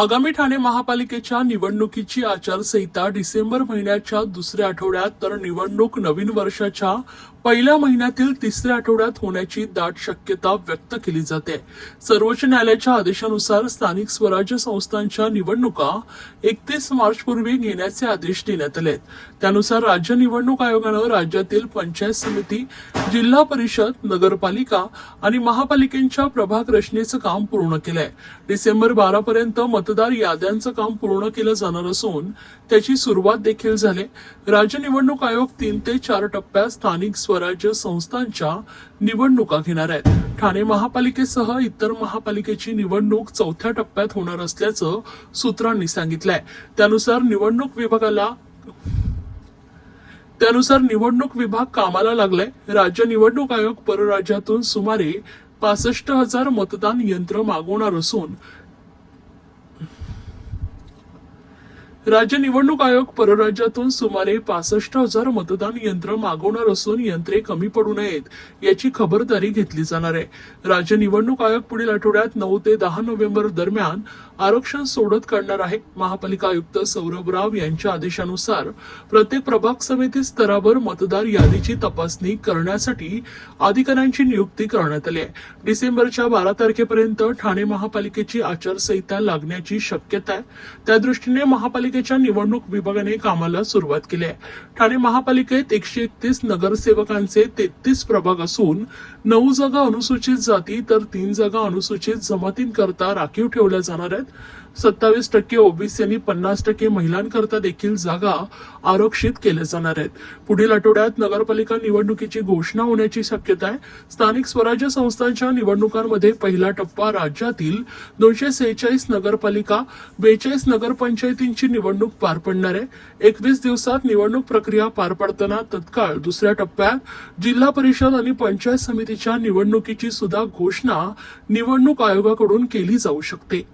आगामी ठाणे महापालिकेच्या निवडणुकीची आचारसंहिता डिसेंबर महिन्याच्या दुसऱ्या आठवड्यात तर निवडणूक नवीन वर्षाच्या पहिल्या महिन्यातील तिसऱ्या आठवड्यात होण्याची दाट शक्यता व्यक्त केली जाते. सर्वोच्च न्यायालयाच्या आदेशानुसार स्थानिक स्वराज्य संस्थांच्या निवडणुका एकतीस मार्च पूर्वी घेण्याचे आदेश देण्यात आले. त्यानुसार राज्य निवडणूक आयोगानं राज्यातील पंचायत समिती जिल्हा परिषद नगरपालिका आणि महापालिकेच्या प्रभाग रचनेचं काम पूर्ण केलंय. डिसेंबर बारा पर्यंत मतदार याद्यांचं काम पूर्ण केलं जाणार असून त्याची सुरुवात देखील झाली. राज्य निवडणूक आयोग तीन ते चार टप्प्यात स्थानिक स्वराज्य संस्थांच्या निवडणुका घेणार आहेत. ठाणे महापालिकेसह इतर महापालिकेची निवडणूक चौथ्या टप्प्यात होणार असल्याचं सूत्रांनी सांगितलंय. त्यानुसार निवडणूक विभागाला त्यानुसार निवडणूक विभाग कामाला लागलाय. राज्य निवडणूक आयोग परराज्यातून सुमारे पासष्ट हजार मतदान यंत्र मागवणार असून राज्य निवडणूक आयोग परराज्यातून सुमारे पासष्ट हजार मतदान यंत्र मागवणार असून यंत्रे कमी पडू नयेत याची खबरदारी घेतली जाणार आहे. राज्य निवडणूक आयोग पुढील आठवड्यात नऊ ते दहा नोव्हेंबर दरम्यान आरक्षण सोडत काढणार आहे. महापालिका आयुक्त सौरभ राव यांच्या आदेशानुसार प्रत्येक प्रभाग समिती स्तरावर मतदार यादीची तपासणी करण्यासाठी अधिकाऱ्यांची नियुक्ती करण्यात आली आहे. डिसेंबरच्या बारा तारखेपर्यंत ठाणे महापालिकेची आचारसंहिता लागण्याची शक्यता आहे. त्या दृष्टीने महापालिकेच्या निवडणूक विभागाने कामाला सुरुवात केली आहे. ठाणे महापालिकेत एकशे एकतीस नगरसेवकांचे तेहतीस प्रभाग असून नऊ जागा अनुसूचित जाती तर तीन जागा अनुसूचित जमातींकरता राखीव ठेवल्या जाणार आहेत. सत्तावीस टक्के ओबीसी आणि पन्नास टक्के महिलांकरता देखील जागा आरक्षित केल्या जाणार आहेत. पुढील आठवड्यात नगरपालिका निवडणुकीची घोषणा होण्याची शक्यता आहे. स्थानिक स्वराज्य संस्थांच्या निवडणुकांमध्ये पहिला टप्पा राज्यातील दोनशे सेहेचाळीस नगरपालिका बेचाळीस नगरपंचायतींची निवडणूक पार पडणार आहे. एकवीस दिवसात निवडणूक प्रक्रिया पार पडताना तत्काळ दुसऱ्या टप्प्यात जिल्हा परिषद आणि पंचायत समितीच्या निवडणुकीची सुद्धा घोषणा निवडणूक आयोगाकडून केली जाऊ शकते.